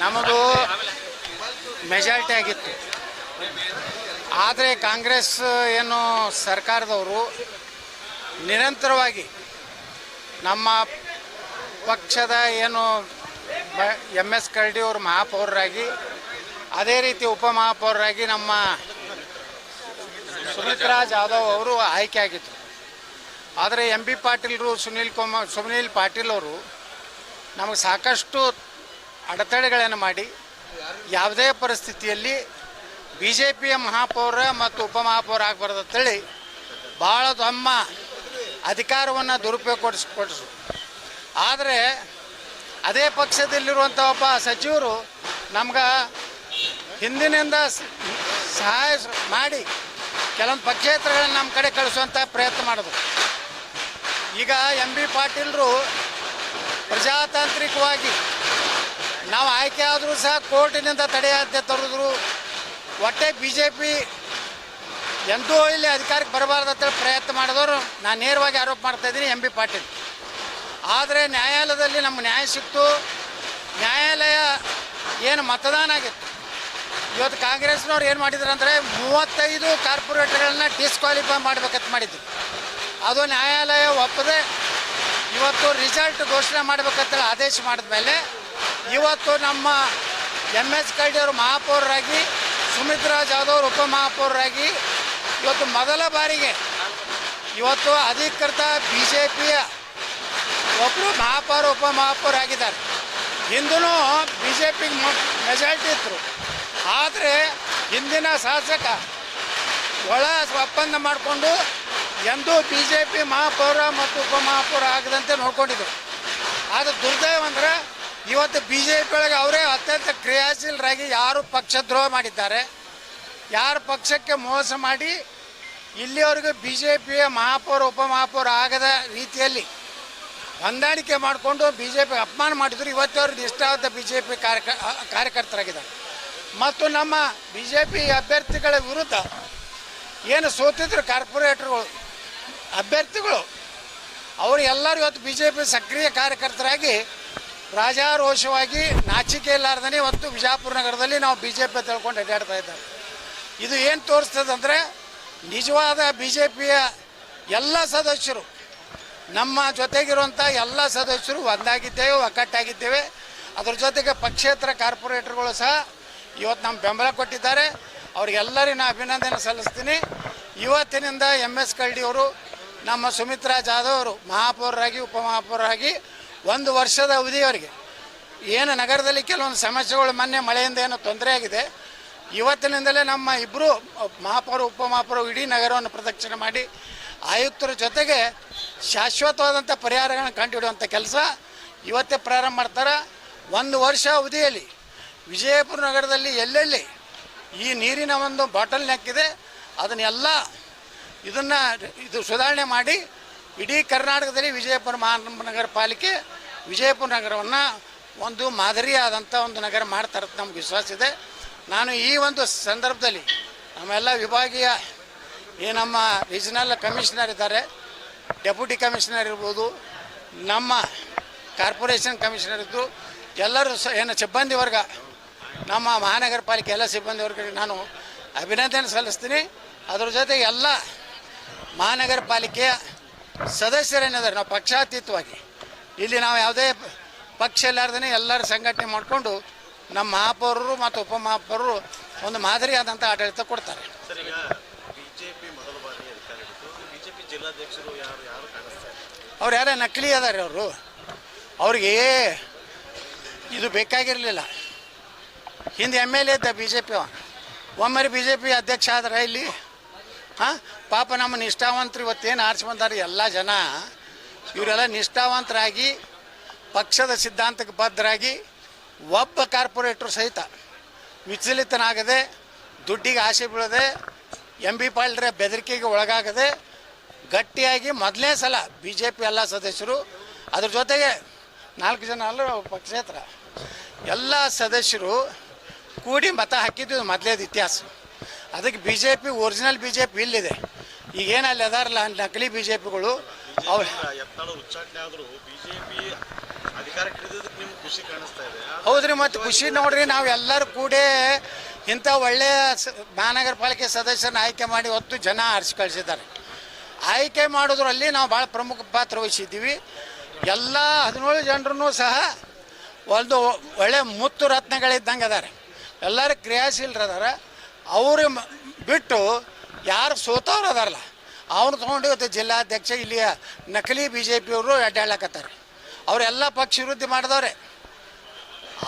ನಮ್ಮದು ಮೆಜಾರಿಟಿ ಆಗಿತ್ತು. ಆದರೆ ಕಾಂಗ್ರೆಸ್ ಏನು ಸರ್ಕಾರದವರು ನಿರಂತರವಾಗಿ ನಮ್ಮ ಪಕ್ಷದ ಏನು ಎಂ ಎಸ್ ಕರಡಿ ಅವರು ಮಹಾಪೌರರಾಗಿ, ಅದೇ ರೀತಿ ಉಪಮಹಾಪೌರರಾಗಿ ನಮ್ಮ ಸುಮಿತ್ರಾ ಜಾಧವ್ ಅವರು ಆಯ್ಕೆ ಆಗಿದ್ದರು ಆದರೆ ಎಂ ಬಿ ಪಾಟೀಲ್ರು, ಸುನೀಲ್ ಕುಮಾರ್, ಸುನೀಲ್ ಪಾಟೀಲ್ ಅವರು ನಮಗೆ ಸಾಕಷ್ಟು ಅಡೆತಡೆಗಳನ್ನು ಮಾಡಿ ಯಾವುದೇ ಪರಿಸ್ಥಿತಿಯಲ್ಲಿ ಬಿ ಜೆ ಪಿಯ ಮಹಾಪೌರ ಮತ್ತು ಉಪಮಹಾಪೌರ ಆಗಬಾರ್ದು ಅಂತೇಳಿ ಭಾಳ ತಮ್ಮ ಅಧಿಕಾರವನ್ನು ದುರುಪಯೋಗ ಕೊಡಿಸ್ ಕೊಡಿಸು ಆದರೆ ಅದೇ ಪಕ್ಷದಲ್ಲಿರುವಂಥ ಒಬ್ಬ ಸಚಿವರು ನಮ್ಗೆ ಹಿಂದಿನಿಂದ ಸಹಾಯ ಮಾಡಿ ಕೆಲವೊಂದು ಪಕ್ಷೇತರಗಳನ್ನು ನಮ್ಮ ಕಡೆ ಕಳಿಸುವಂಥ ಪ್ರಯತ್ನ ಮಾಡೋದು ಈಗ ಎಂ ಬಿ ಪಾಟೀಲ್ರು ಪ್ರಜಾತಾಂತ್ರಿಕವಾಗಿ ನಾವು ಆಯ್ಕೆ ಆದರೂ ಸಹ ಕೋರ್ಟಿನಿಂದ ತಡೆಯಾಜ್ಞೆ ತರಿದ್ರು. ಒಟ್ಟೆ ಬಿ ಜೆ ಪಿ ಎಂದೂ ಇಲ್ಲಿ ಅಧಿಕಾರಕ್ಕೆ ಬರಬಾರ್ದು ಅಂತೇಳಿ ಪ್ರಯತ್ನ ಮಾಡಿದವರು ನಾನು ನೇರವಾಗಿ ಆರೋಪ ಮಾಡ್ತಾ ಇದ್ದೀನಿ ಎಂ ಬಿ ಪಾಟೀಲ್. ಆದರೆ ನ್ಯಾಯಾಲಯದಲ್ಲಿ ನಮ್ಗೆ ನ್ಯಾಯ ಸಿಕ್ತು. ನ್ಯಾಯಾಲಯ ಏನು ಮತದಾನ ಆಗಿತ್ತು. ಇವತ್ತು ಕಾಂಗ್ರೆಸ್ನವ್ರು ಏನು ಮಾಡಿದ್ರು ಅಂದರೆ ಮೂವತ್ತೈದು ಕಾರ್ಪೊರೇಟರ್ಗಳನ್ನ ಡಿಸ್ಕ್ವಾಲಿಫೈ ಮಾಡಬೇಕಂತ ಮಾಡಿದ್ರು. ಅದು ನ್ಯಾಯಾಲಯ ಒಪ್ಪದೆ ಇವತ್ತು ರಿಸಲ್ಟ್ ಘೋಷಣೆ ಮಾಡ್ಬೇಕಂತೇಳಿ ಆದೇಶ ಮಾಡಿದ ಮೇಲೆ ಇವತ್ತು ನಮ್ಮ ಎಂ ಎಸ್ ಕರಡಿ ಅವರು ಮಹಾಪೌರರಾಗಿ ಸುಮಿತ್ರಾ ಜಾಧವ್ ಅವರು ಉಪಮಹಾಪೌರರಾಗಿ ಇವತ್ತು ಮೊದಲ ಬಾರಿಗೆ ಇವತ್ತು ಅಧಿಕೃತ ಬಿ ಜೆ ಪಿಯ ಒಬ್ಬರು ಮಹಾಪೌರ ಉಪಮಹಾಪೌರ ಆಗಿದ್ದಾರೆ ಹಿಂದೂ ಬಿ ಜೆ ಪಿಗೆ ಮೆಜಾರಿಟಿ ಇತ್ತು ಆದರೆ ಹಿಂದಿನ ಶಾಸಕ ಒಳ ಒಪ್ಪಂದ ಮಾಡಿಕೊಂಡು ಎಂದೂ ಬಿ ಜೆ ಪಿ ಮಹಾಪೌರ ಮತ್ತು ಉಪಮಹಾಪೌರ ಆಗದಂತೆ ನೋಡ್ಕೊಂಡಿದ್ದರು ಆದರೆ ದುರ್ದೈವ ಅಂದ್ರೆ ಇವತ್ತು ಬಿ ಜೆ ಪಿ ಒಳಗೆ ಅವರೇ ಅತ್ಯಂತ ಕ್ರಿಯಾಶೀಲರಾಗಿ ಯಾರು ಪಕ್ಷದ್ರೋಹ ಮಾಡಿದ್ದಾರೆ, ಯಾರು ಪಕ್ಷಕ್ಕೆ ಮೋಸ ಮಾಡಿ ಇಲ್ಲಿವರೆಗೂ ಬಿ ಜೆ ಪಿಯ ಮಹಾಪೌರ, ಉಪಮಹಾಪೌರ ಆಗದ ರೀತಿಯಲ್ಲಿ ಹೊಂದಾಣಿಕೆ ಮಾಡಿಕೊಂಡು ಬಿ ಜೆ ಪಿ ಅಪಮಾನ ಮಾಡಿದ್ರು. ಇವತ್ತವರು ನಿಷ್ಠಾವಂತ ಬಿ ಜೆ ಪಿ ಕಾರ್ಯಕ, ಕಾರ್ಯಕರ್ತರಾಗಿದ್ದಾರೆ. ಮತ್ತು ನಮ್ಮ ಬಿ ಜೆ ಪಿ ಅಭ್ಯರ್ಥಿಗಳ ವಿರುದ್ಧ ಏನು ಸೋತಿದ್ರು ಕಾರ್ಪೊರೇಟರ್ಗಳು, ಅಭ್ಯರ್ಥಿಗಳು, ಅವರು ಎಲ್ಲರೂ ಇವತ್ತು ಬಿ ಜೆ ಪಿ ಸಕ್ರಿಯ ಕಾರ್ಯಕರ್ತರಾಗಿ ರಾಜಾರೋಷವಾಗಿ ನಾಚಿಕೆ ಇಲ್ಲಾರ್ದೇ ಇವತ್ತು ಬಿಜಾಪುರ ನಗರದಲ್ಲಿ ನಾವು ಬಿ ಜೆ ಪಿ ತಿಳ್ಕೊಂಡು ಅಡ್ಡಾಡ್ತಾ ಇದ್ದಾರೆ. ಇದು ಏನು ತೋರಿಸ್ತದಂದರೆ ನಿಜವಾದ ಬಿ ಜೆ ಪಿಯ ಎಲ್ಲ ಸದಸ್ಯರು, ನಮ್ಮ ಜೊತೆಗಿರುವಂಥ ಎಲ್ಲ ಸದಸ್ಯರು ಒಂದಾಗಿದ್ದೇವೆ, ಒಗ್ಗಟ್ಟಾಗಿದ್ದೇವೆ. ಅದ್ರ ಜೊತೆಗೆ ಪಕ್ಷೇತರ ಕಾರ್ಪೊರೇಟರ್ಗಳು ಸಹ ಇವತ್ತು ನಮ್ಮ ಬೆಂಬಲ ಕೊಟ್ಟಿದ್ದಾರೆ. ಅವ್ರಿಗೆಲ್ಲರಿಗೂ ನಾನು ಅಭಿನಂದನೆ ಸಲ್ಲಿಸ್ತೀನಿ. ಇವತ್ತಿನಿಂದ ಎಂ ಎಸ್ ಕರಡಿ ಅವರು ನಮ್ಮ ಸುಮಿತ್ರಾ ಜಾಧವ್ ಅವರು ಮಹಾಪೌರರಾಗಿ, ಉಪಮಹಾಪೌರರಾಗಿ ಒಂದು ವರ್ಷದ ಅವಧಿಯವರೆಗೆ. ಏನು ನಗರದಲ್ಲಿ ಕೆಲವೊಂದು ಸಮಸ್ಯೆಗಳು ಮೊನ್ನೆ ಮಳೆಯಿಂದ ಏನೋ ತೊಂದರೆ ಆಗಿದೆ. ಇವತ್ತಿನಿಂದಲೇ ನಮ್ಮ ಇಬ್ಬರು ಮಹಾಪೌರ, ಉಪಮಹಾಪೌರ ಇಡೀ ನಗರವನ್ನು ಪ್ರದಕ್ಷಿಣೆ ಮಾಡಿ ಆಯುಕ್ತರ ಜೊತೆಗೆ ಶಾಶ್ವತವಾದಂಥ ಪರಿಹಾರಗಳನ್ನು ಕಂಡುಹಿಡುವಂಥ ಕೆಲಸ ಇವತ್ತೇ ಪ್ರಾರಂಭ ಮಾಡ್ತಾರೆ. ಒಂದು ವರ್ಷ ಅವಧಿಯಲ್ಲಿ ವಿಜಯಪುರ ನಗರದಲ್ಲಿ ಎಲ್ಲೆಲ್ಲಿ ಈ ನೀರಿನ ಒಂದು ಬಾಟಲ್ ನೆಕ್ಕಿದೆ ಅದನ್ನೆಲ್ಲ ಇದನ್ನು ಇದು ಸುಧಾರಣೆ ಮಾಡಿ ಇಡೀ ಕರ್ನಾಟಕದಲ್ಲಿ ವಿಜಯಪುರ ಮಹಾನಗರ ಪಾಲಿಕೆ ವಿಜಯಪುರ ನಗರವನ್ನು ಒಂದು ಮಾದರಿಯಾದಂಥ ಒಂದು ನಗರ ಮಾಡ್ತಾರೆ ನಮ್ಗೆ ವಿಶ್ವಾಸ ಇದೆ. ನಾನು ಈ ಒಂದು ಸಂದರ್ಭದಲ್ಲಿ ನಮ್ಮೆಲ್ಲ ವಿಭಾಗೀಯ ಈ ನಮ್ಮ ರೀಜನಲ್ ಕಮಿಷನರ್ ಇದ್ದಾರೆ. ಡೆಪ್ಯೂಟಿ ಕಮಿಷನರ್ ಇರ್ಬೋದು, ನಮ್ಮ ಕಾರ್ಪೊರೇಷನ್ ಕಮಿಷನರ್ ಇದ್ದು, ಎಲ್ಲರೂ ಸ, ಏನು ಸಿಬ್ಬಂದಿ ವರ್ಗ, ನಮ್ಮ ಮಹಾನಗರ ಪಾಲಿಕೆ ಎಲ್ಲ ಸಿಬ್ಬಂದಿ ವರ್ಗಕ್ಕೆ ನಾನು ಅಭಿನಂದನೆ ಸಲ್ಲಿಸ್ತೀನಿ. ಅದ್ರ ಜೊತೆಗೆ ಎಲ್ಲ ಮಹಾನಗರ ಪಾಲಿಕೆಯ ಸದಸ್ಯರೇನಿದ್ದಾರೆ? ನಾವು ಪಕ್ಷಾತೀತವಾಗಿ. ಇಲ್ಲಿ ನಾವು ಯಾವುದೇ ಪಕ್ಷ ಇಲ್ಲಾರ್ದೇ ಎಲ್ಲರೂ ಸಂಘಟನೆ ಮಾಡಿಕೊಂಡು ನಮ್ಮ ಮಹಾಪೌರರು ಮತ್ತು ಉಪಮಹಾಪೌರರು ಒಂದು ಮಾದರಿಯಾದಂಥ ಆಡಳಿತ ಕೊಡ್ತಾರೆ. ಅವ್ರು ಯಾರೇ ನಕಲಿ ಅದಾರೆ ಅವರು. ಅವ್ರಿಗೆ ಇದು ಬೇಕಾಗಿರಲಿಲ್ಲ. ಹಿಂದೆ ಎಂ ಎಲ್ ಎ ಇದ್ದ ಬಿ ಜೆ ಪಿ ಒಮ್ಮೆ ಬಿ ಜೆ ಪಿ ಅಧ್ಯಕ್ಷ ಆದ್ರೆ ಇಲ್ಲಿ ಹಾಂ? ಪಾಪ ನಮ್ಮ ನಿಷ್ಠಾವಂತರು ಇವತ್ತೇನು ಆರಿಸಿ ಬಂದಾರೆ? ಎಲ್ಲ ಜನ ಇವರೆಲ್ಲ ನಿಷ್ಠಾವಂತರಾಗಿ, ಪಕ್ಷದ ಸಿದ್ಧಾಂತಕ್ಕೆ ಬದ್ಧರಾಗಿ, ಒಬ್ಬ ಕಾರ್ಪೊರೇಟ್ರು ಸಹಿತ ವಿಚಲಿತನಾಗದೆ, ದುಡ್ಡಿಗೆ ಆಸೆ ಬೀಳದೆ ಎಂ ಬಿ ಪಾಳ್ರೆ ಬೆದರಿಕೆಗೆ ಒಳಗಾಗದೆ, ಗಟ್ಟಿಯಾಗಿ ಮೊದಲನೇ ಸಲ ಬಿ ಜೆ ಪಿ ಎಲ್ಲ ಸದಸ್ಯರು, ಅದ್ರ ಜೊತೆಗೆ ನಾಲ್ಕು ಜನ ಅಲ್ಲ ಪಕ್ಷೇತರ. ಎಲ್ಲ ಸದಸ್ಯರು ಕೂಡಿ ಮತ ಹಾಕಿದ್ದು ಮೊದಲೇದು ಇತಿಹಾಸ. ಅದಕ್ಕೆ B J P original B J P ಇಲ್ಲಿದೆ ಈಗೇನು ಅಲ್ಲಿ ಅದಾರಲ್ಲ ನಕಲಿ ಬಿ ಜೆ ಪಿಗಳು ಅವ್ರು ಹೌದ್ರಿ ಮತ್ತು ಖುಷಿ ನೋಡ್ರಿ ನಾವು ಎಲ್ಲರೂ ಕೂಡಿ ಇಂಥ ಒಳ್ಳೆಯ ಮಹಾನಗರ ಪಾಲಿಕೆ ಸದಸ್ಯರನ್ನ ಆಯ್ಕೆ ಮಾಡಿ ಹೊತ್ತು ಜನ ಆರಿಸಿ ಕಳಿಸಿದ್ದಾರೆ. ಆಯ್ಕೆ ಮಾಡೋದ್ರಲ್ಲಿ ನಾವು ಭಾಳ ಪ್ರಮುಖ ಪಾತ್ರ ವಹಿಸಿದ್ದೀವಿ. ಎಲ್ಲ ಹದಿನೇಳು ಜನರೂ ಸಹ ಒಂದು ಒಳ್ಳೆ ಮುತ್ತು ರತ್ನಗಳಿದ್ದಂಗೆ ಅದಾರೆ. ಎಲ್ಲರೂ ಕ್ರಿಯಾಶೀಲರದಾರ. ಅವ್ರು ಬಿಟ್ಟು ಯಾರು ಸೋತವ್ರು ಅದಾರಲ್ಲ ಅವ್ರು ತೊಗೊಂಡು ಇವತ್ತು ಜಿಲ್ಲಾಧ್ಯಕ್ಷ ಇಲ್ಲಿಯ ನಕಲಿ ಬಿ ಜೆ ಪಿಯವರು ಅಡ್ಡಾಡ್ಲಕತ್ತಾರೆ ಅವರೆಲ್ಲ ಪಕ್ಷ ವಿರುದ್ಧ ಮಾಡಿದವ್ರೆ.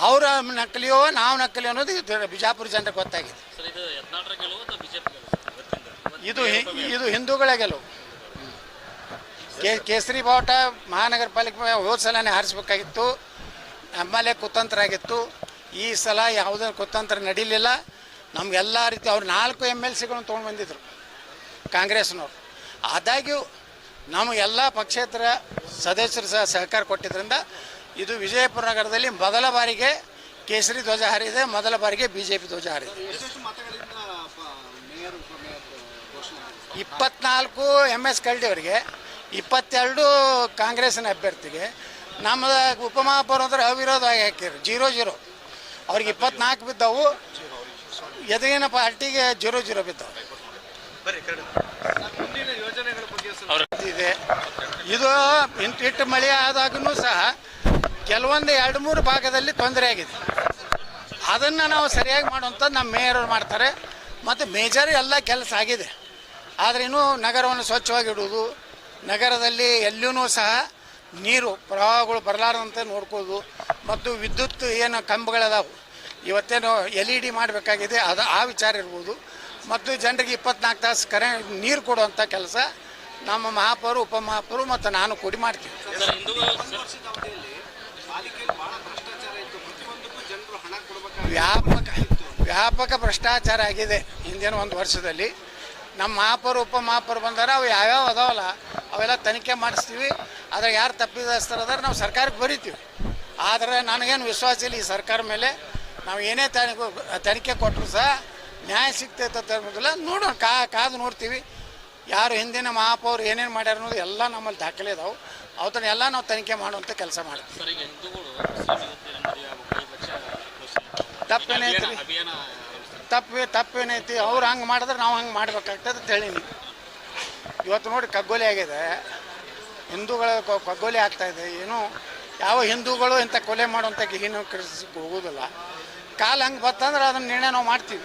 ಅವ್ರ ನಕಲಿಯೋ ನಾವು ನಕಲಿ ಅನ್ನೋದು ಬಿಜಾಪುರ ಜನರಿಗೆ ಗೊತ್ತಾಗಿದೆ. ಇದು ಇದು ಹಿ- ಇದು ಹಿಂದೂಗಳ ಗೆಲುವು. ಕೇ ಕೇಸರಿ ಬಾವುಟ ಮಹಾನಗರ ಪಾಲಿಕೆ ಹೋದ ಸಲನೇ ಹಾರಿಸ್ಬೇಕಾಗಿತ್ತು. ನಮ್ಮಲ್ಲೇ ಕುತಂತ್ರ ಆಗಿತ್ತು. ಈ ಸಲ ಯಾವುದೇ ಕುತಂತ್ರ ನಡೀಲಿಲ್ಲ. ನಮಗೆಲ್ಲ ರೀತಿ ಅವ್ರು ನಾಲ್ಕು ಎಂ ಎಲ್ ಸಿಗಳನ್ನು ತೊಗೊಂಡು ಬಂದಿದ್ರು ಕಾಂಗ್ರೆಸ್ನವ್ರು. ಆದಾಗ್ಯೂ ನಮಗೆಲ್ಲ ಪಕ್ಷೇತರ ಸದಸ್ಯರು ಸಹ ಸಹಕಾರ ಕೊಟ್ಟಿದ್ದರಿಂದ ಇದು ವಿಜಯಪುರ ನಗರದಲ್ಲಿ ಮೊದಲ ಬಾರಿಗೆ ಕೇಸರಿ ಧ್ವಜ ಹಾರಿದೆ ಮೊದಲ ಬಾರಿಗೆ ಬಿ ಜೆ ಪಿ ಧ್ವಜ ಹಾರಿದೆ ಇಪ್ಪತ್ನಾಲ್ಕು ಎಂ ಎಸ್ ಕಲ್ಡಿಯವರಿಗೆ ಇಪ್ಪತ್ತೆರಡು ಕಾಂಗ್ರೆಸ್ನ ಅಭ್ಯರ್ಥಿಗೆ ನಮ್ಮದು ಉಪಮಹಾಪೌರ ಅಂದ್ರೆ ಅವಿರೋಧವಾಗಿ ಹಾಕಿದ್ರು ಜೀರೋ ಜೀರೋ. ಅವ್ರಿಗೆ ಇಪ್ಪತ್ನಾಲ್ಕು ಬಿದ್ದವು. ಎದುರಿನ ಪಾರ್ಟಿಗೆ ಜೀರೋ ಜೀರೋ ಬಿದ್ದಾವೆ ಇದೆ. ಇದು ಇಂಟು ಇಟ್ಟು ಮಳೆ ಆದಾಗೂ ಸಹ ಕೆಲವೊಂದು ಎರಡು ಮೂರು ಭಾಗದಲ್ಲಿ ತೊಂದರೆ ಆಗಿದೆ. ಅದನ್ನು ನಾವು ಸರಿಯಾಗಿ ಮಾಡುವಂಥದ್ದು ನಮ್ಮ ಮೇಯರ್ ಮಾಡ್ತಾರೆ. ಮತ್ತು ಮೇಜರ್ ಎಲ್ಲ ಕೆಲಸ ಆಗಿದೆ. ಆದರೆ ಇನ್ನೂ ನಗರವನ್ನು ಸ್ವಚ್ಛವಾಗಿಡುವುದು ನಗರದಲ್ಲಿ ಎಲ್ಲೂ ಸಹ ನೀರು ಪ್ರವಾಹಗಳು ಬರಲಾರದಂತೆ ನೋಡ್ಕೋದು ಮತ್ತು ವಿದ್ಯುತ್ ಏನು ಕಂಬಗಳದಾವು ಇವತ್ತೇನು ಎಲ್ ಇ ಡಿ ಮಾಡಬೇಕಾಗಿದೆ ಅದು ಆ ವಿಚಾರ ಇರ್ಬೋದು. ಮತ್ತು ಜನರಿಗೆ ಇಪ್ಪತ್ನಾಲ್ಕು ತಾಸು ಕರೆ ನೀರು ಕೊಡುವಂಥ ಕೆಲಸ ನಮ್ಮ ಮಹಾಪೌರು ಉಪಮಹಾಪೌರು ಮತ್ತು ನಾನು ಕೂಡಿ ಮಾಡ್ತೀನಿ ವ್ಯಾಪಕ ವ್ಯಾಪಕ ಭ್ರಷ್ಟಾಚಾರ ಆಗಿದೆ ಹಿಂದಿನ ಒಂದು ವರ್ಷದಲ್ಲಿ. ನಮ್ಮ ಮಹಾಪೌರ ಉಪಮಹಾಪೌರು ಬಂದಾರೆ ಅವು ಯಾವ್ಯಾವ ಅದಾವಲ್ಲ ಅವೆಲ್ಲ ತನಿಖೆ ಮಾಡಿಸ್ತೀವಿ. ಆದರೆ ಯಾರು ತಪ್ಪಿದಸ್ತರದಾರ ನಾವು ಸರ್ಕಾರಕ್ಕೆ ಬರಿತೀವಿ. ಆದರೆ ನನಗೇನು ವಿಶ್ವಾಸ ಇಲ್ಲ ಈ ಸರ್ಕಾರ ಮೇಲೆ. ನಾವು ಏನೇ ತನಿಖೆ ತನಿಖೆ ಕೊಟ್ಟರು ಸಹ ನ್ಯಾಯ ಸಿಗ್ತೈತೆ ಅಂತ ಅನ್ನೋದಿಲ್ಲ. ನೋಡೋಣ ಕಾ ಕಾದು ನೋಡ್ತೀವಿ. ಯಾರು ಹಿಂದಿನ ಮಹಾಪೌರ ಏನೇನು ಮಾಡ್ಯಾರ ಅನ್ನೋದು ಎಲ್ಲ ನಮ್ಮಲ್ಲಿ ದಾಖಲೆ ಇದಾವೆ. ಅವತ್ತನ್ನ ಎಲ್ಲ ನಾವು ತನಿಖೆ ಮಾಡುವಂಥ ಕೆಲಸ ಮಾಡ್ತೀವಿ. ತಪ್ಪೇನೈತಿ ತಪ್ಪು ತಪ್ಪೇನೈತಿ ಅವ್ರು ಹಂಗೆ ಮಾಡಿದ್ರೆ ನಾವು ಹಂಗೆ ಮಾಡ್ಬೇಕಾಗ್ತದೆ ಅಂತ ಹೇಳೀನಿ. ಇವತ್ತು ನೋಡಿ ಕಗ್ಗೋಲಿ ಆಗಿದೆ. ಹಿಂದೂಗಳ ಕಗ್ಗೋಲಿ ಕಗ್ಗೊಲೆ ಆಗ್ತಾ ಇದೆ. ಏನು ಯಾವ ಹಿಂದೂಗಳು ಇಂಥ ಕೊಲೆ ಮಾಡುವಂಥ ಹೀನ ಕೃಷಿಗೆ ಹೋಗೋದಿಲ್ಲ. ಕಾಲ ಹಂಗೆ ಬತ್ತಂದ್ರೆ ಅದನ್ನ ನಿರ್ಣಯ ನಾವು ಮಾಡ್ತೀವಿ.